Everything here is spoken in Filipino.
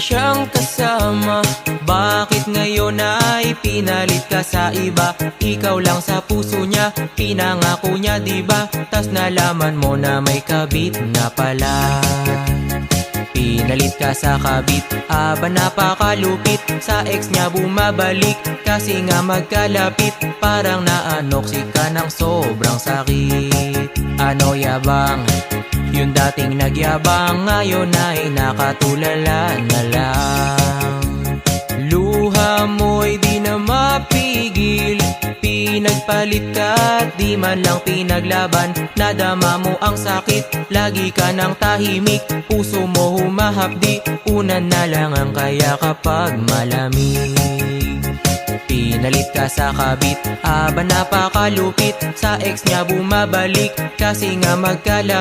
siyang kasama. Bakit ngayon ay pinalit ka sa iba? Ikaw lang sa puso niya, pinangako niya diba Tas nalaman mo na may kabit na pala. Pinalit ka sa kabit, aba napakalupit. Sa ex niya bumabalik, kasi nga magkalapit. Parang naanoksik ka ng sobrang sakit. Ano yabang? Yung dating nagyabang Ngayon ay nakatulala na lang. Luha mo'y di na mapigil Pinagpalit ka di man lang pinaglaban. Nadama mo ang sakit, lagi ka ng tahimik. Puso mo humahapdi, unan na lang ang kaya kapag malamig. Pinalit ka sa kabit, aba napakalupit Sa ex niya bumabalik, kasi nga magkala